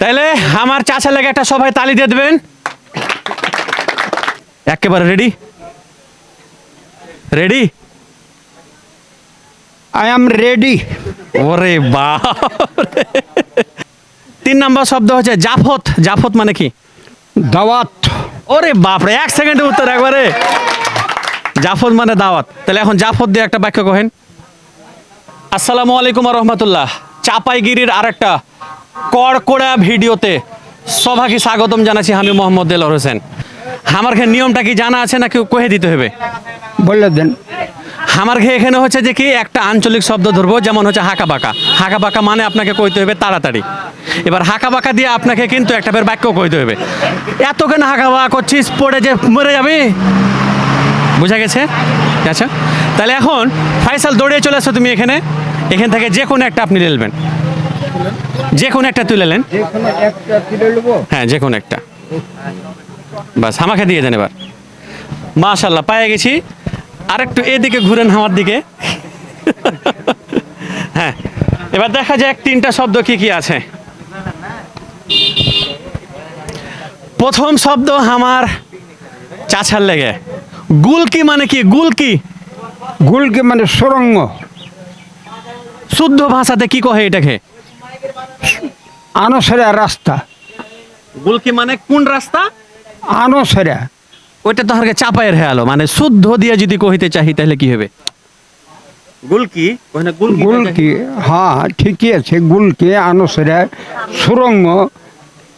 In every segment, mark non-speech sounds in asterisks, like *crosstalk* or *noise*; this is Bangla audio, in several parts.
তাইলে আমার চাচা লেগে একটা সবাই তালি দিয়ে দেবেন? একেবারে ready ready I am ready ওরে রে। তিন নম্বর শব্দ হচ্ছে জাফত। জাফত মানে কি? দাওয়াত। ওরে বাপরে এক সেকেন্ডের উত্তর একবারে। জাফত মানে দাওয়াত। তাহলে এখন জাফত দিয়ে একটা বাক্য কহেন। আসসালামু আলাইকুম রহমতুল্লাহ। চাপাইগিরির আরেকটা কড়কড়া ভিডিওতে সবাইকে স্বাগতম জানাচ্ছি আমি মোহাম্মদ দেলোর হোসেন। আমার ঘে নিয়মটা কি জানা আছে না কেউ কহে দিতে হবে? বলে দেন। আমার ঘে এখানে হচ্ছে যে কি একটা আঞ্চলিক শব্দ ধরবো যেমন হচ্ছে হাঁকা বাঁকা হাঁকা বাঁকা মানে আপনাকে কইতে হবে তাড়াতাড়ি। এবার হাঁকা বাঁকা দিয়ে আপনাকে কিন্তু একটা বের বাক্য কইতে হবে। এত কেন হাঁকা বাঁকা করছিস পড়ে যে মরে যাবে? বুঝা গেছে? আচ্ছা। তাহলে এখন ফাইসাল দৌড়িয়ে চলে আসো তুমি এখানে। এখান থেকে যে কোনো একটা আপনি নিলবেন যে কোনো একটা তুলে নেন। একটা হ্যাঁ যে কোনো একটা। বাস আমাকে দিয়ে দেন এবার। মাশাল্লাহ পায়ে গেছি। আরেকটু এদিকে ঘুরেন আমার দিকে। *laughs* হ্যাঁ এবার দেখা যাক তিনটা শব্দ কি কি আছে। প্রথম শব্দ আমার চাছার লেগে। গুলকি মানে কি? গুলকি? গুলকি মানে সুরঙ্গ। শুদ্ধ ভাষাতে কি কহে এটাকে? আনসেরা রাস্তা। গুলকি মানে কোন রাস্তা? আনসেরা। ওইটা তো আমাকে চাপায়ের হয়ে আলো মানে শুদ্ধ দিয়ে যদি কহিতে চাহি তাহলে কি হবে? গুলকি? ওখানে গুলকি গুলকি হ্যাঁ ঠিকই আছে গুলকি আনসেরা সুরঙ্গ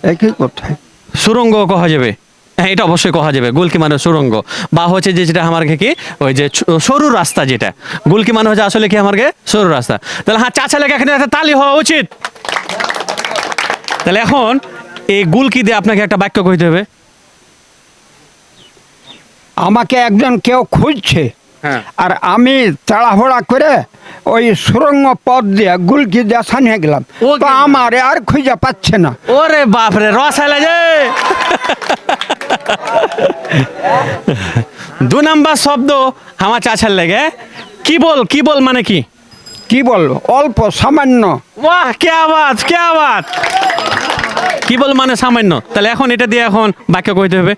একই কথায় সুরঙ্গ কহা যাবে? হ্যাঁ এটা অবশ্যই কহা যাবে। গুলকি মানে সুরঙ্গ। বা হচ্ছে যে যেটা আমার কি ওই যে সরু রাস্তা যেটা। গুলকি মানে হচ্ছে আসলে কি আমার সরু রাস্তা। তাহলে হ্যাঁ চাচা লেগে এখানে একটা তালি হওয়া উচিত। তাহলে এখন এই গুলকি দিয়ে আপনাকে একটা বাক্য কইতে হবে। আমাকে একজন কেউ খুঁজছে হ্যাঁ। আর আমি তাড়াহুড়া করে ওই সুরঙ্গ পথ দিয়ে গুলকি দিয়ে সানিয়ে গেলাম। ও তো। আমার আর খুঁজে পাচ্ছে না। ওরে বাপরে রস আইলা যে। দু নাম্বার শব্দ আমার চাচার লেগে। কি বল কি বল মানে কি? কি বল? অল্প সামান্য। বাহ কে আওয়াজ কে আওয়াজ। কি বল মানে সামান্য? তাহলে এখন এটা দিয়ে এখন বাক্য কইতে হবে।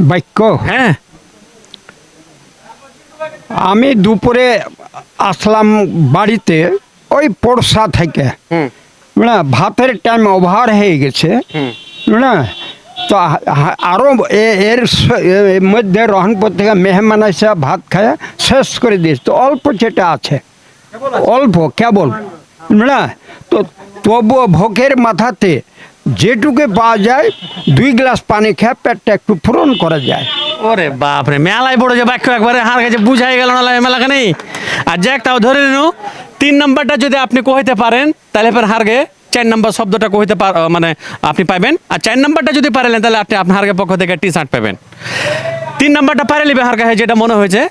বাক্য। হ্যাঁ। আমি দুপুরে আসলাম বাড়িতে ওই পড়সা থেকে। না ভাতের টাইম ওভার হয়ে গেছে। না তো আরও এ- এর এর মধ্যে রহনপুর থেকে মেহমান এসে ভাত খায় শেষ করে দিয়েছে। তো অল্প যেটা আছে? অল্প কেবল। না তো তবুও ভোগের মাথাতে যেটুকু পাওয়া যায় দুই গ্লাস পানি খেয়ে পেটটা একটু পূরণ করা যায়। ওরে বাপরে মেলায় বড় যে বাক্য একবারে হার কাছে বুঝাই গেল না মেলাকে নেই। আর যাক তাও ধরে নিন তিন নাম্বারটা যদি আপনি কইতে পারেন তাহলে ফের হারগে চার নাম্বার শব্দটা কইতে পার মানে আপনি পাবেন আর চার নাম্বারটা যদি পারেন তাহলে আপনি আপনার হারগে পক্ষ থেকে টি শার্ট পাবেন তিন নাম্বারটা পারে নিবে হার কাছে যেটা মনে হয়েছে।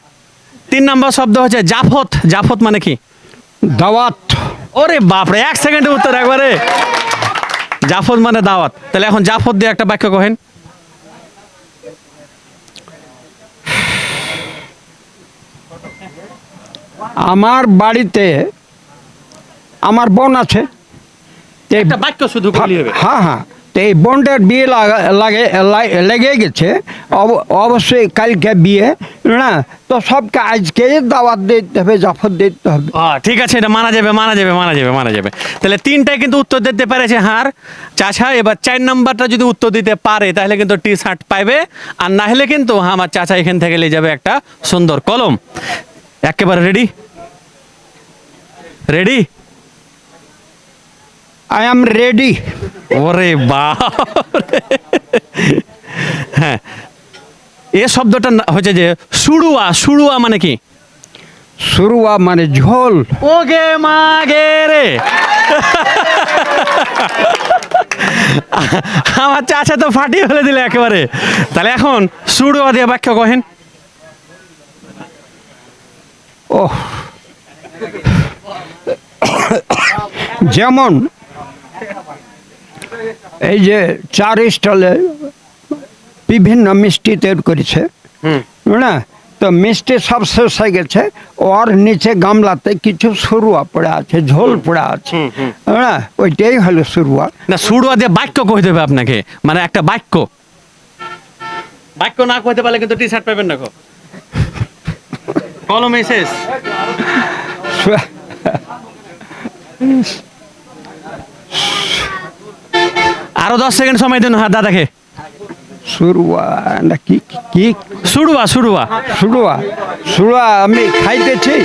তিন নাম্বার শব্দ হচ্ছে জাফত। জাফত মানে কি? দাওয়াত। ওরে বাপরে এক সেকেন্ডের উত্তর একবারে। জাফত মানে দাওয়াত। তাহলে এখন জাফর দিয়ে একটা বাক্য কহেন। আমার বাড়িতে আমার বোন আছে। একটা বাক্য শুধু খালি হবে। হ্যাঁ হ্যাঁ। তো এই বোনটার বিয়ে লাগা- লাগে লেগে গেছে। অব- অবশ্যই কালকে বিয়ে, না? তো সবকে আজকে দাওয়াত দিতে হবে, জাফর দিতে হবে। ঠিক আছে, এটা মানা যাবে মানা যাবে মানা যাবে মানা যাবে। তাহলে তিনটায় কিন্তু উত্তর দিতে পেরেছে হার। চাচা, এবার চার নাম্বারটা যদি উত্তর দিতে পারে, তাহলে কিন্তু টি শার্ট পাইবে। আর না হলে কিন্তু আমার চাচা এখান থেকে নিয়ে যাবে একটা সুন্দর কলম। একেবারে ready ready I am ready ওরে রে। হ্যাঁ। এ শব্দটা হচ্ছে যে সুড়ুয়া সুড়ুয়া মানে কি? শুরুয়া মানে ঝোল। ও ওগে মাগে রে। আমার চাচা তো ফাটিয়ে ফেলে দিলে একেবারে। তাহলে এখন সুড়ুয়া দিয়ে বাক্য কহেন ও যেমন এই যে চার স্টলে বিভিন্ন মিষ্টি তৈরি করেছে। না? তো মিষ্টি সব শেষ হয়ে গেছে। ওর নিচে গামলাতে কিছু সরুয়া পড়ে আছে ঝোল পড়ে আছে। হ্যাঁ ওইটাই হলো সরুয়া না সুড়ুয়া দিয়ে বাক্য কই দেবে আপনাকে। মানে একটা বাক্য। বাক্য না কইতে পারলে কিন্তু টি শার্ট পাবেন না গো। কলমে শেষ। আরও দশ সেকেন্ড সময় দিন হ্যাঁ দাদাকে সরুয়া না কি কি? সুড়ুয়া সুড়ুয়া সুড়ুয়া সুড়ুয়া আমি খাইতেছি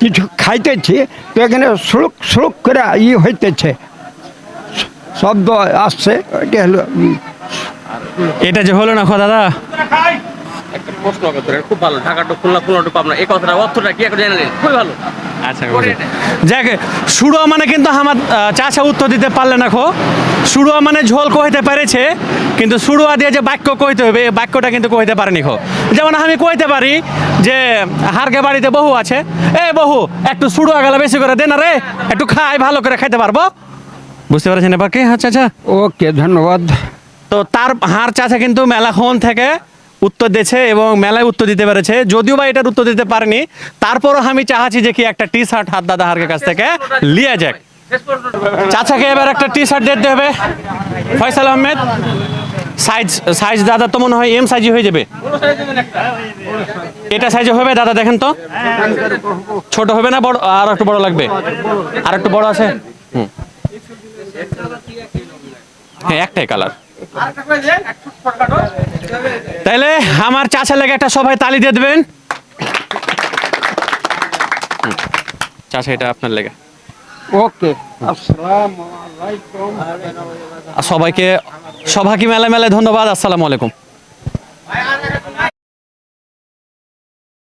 কিছু খাইতেছি তো এখানে সুড়ুক সুড়ুক করে ই হইতেছে। শব্দ আসছে ওইটা হলো এটা যে হলো না খো দাদা? একটা প্রশ্ন করতে খুব ভালো ঢাকা টু খুলনা খুলনা টু পাবনা। এই কথাটা অর্থটা কি একটা জানেন? খুবই ভালো। যাক সুড়ুয়া মানে কিন্তু আমার চাচা উত্তর দিতে পারলে না খো। সুড়ুয়া মানে ঝোল কইতে পেরেছে কিন্তু সুড়ুয়া দিয়ে যে বাক্য কইতে হবে এই বাক্যটা কিন্তু কইতে পারেনি খো। যেমন আমি কইতে পারি যে হারকে বাড়িতে বহু আছে। এ বহু একটু সুড়ুয়া গেলে বেশি করে দে না রে একটু খাই ভালো করে খাইতে পারব। বুঝতে পারছেন এবার কি? হচ্ছে আচ্ছা ওকে ধন্যবাদ। তো তার হার চাচা কিন্তু মেলাখন থেকে উত্তর দিয়েছে এবং মেলায় উত্তর দিতে পেরেছে। যদিও বা এটার উত্তর দিতে পারেনি, তারপরও আমি চাহাচ্ছি যে কি একটা টি শার্ট হাত দাদা হারের কাছ থেকে লিয়ে যাক। চাচাকে এবার একটা টি শার্ট দিতে হবে? ফয়সাল আহমেদ, সাইজ সাইজ দাদা তো মনে হয় এম সাইজই হয়ে যাবে। এটা সাইজে হবে দাদা, দেখেন তো। ছোট হবে না, বড়, আর একটু বড় লাগবে। আর একটু বড় আছে? হুম। হ্যাঁ একটাই কালার তাইলে আমার চাচা লাগে একটা সবাই তালি দিয়ে দেবেন। চাচা এটা আপনার লেগে। ওকে আসসালামু আলাইকুম। আর সবাইকে সবাইকে মেলা মেলায় ধন্যবাদ আসসালামু আলাইকুম।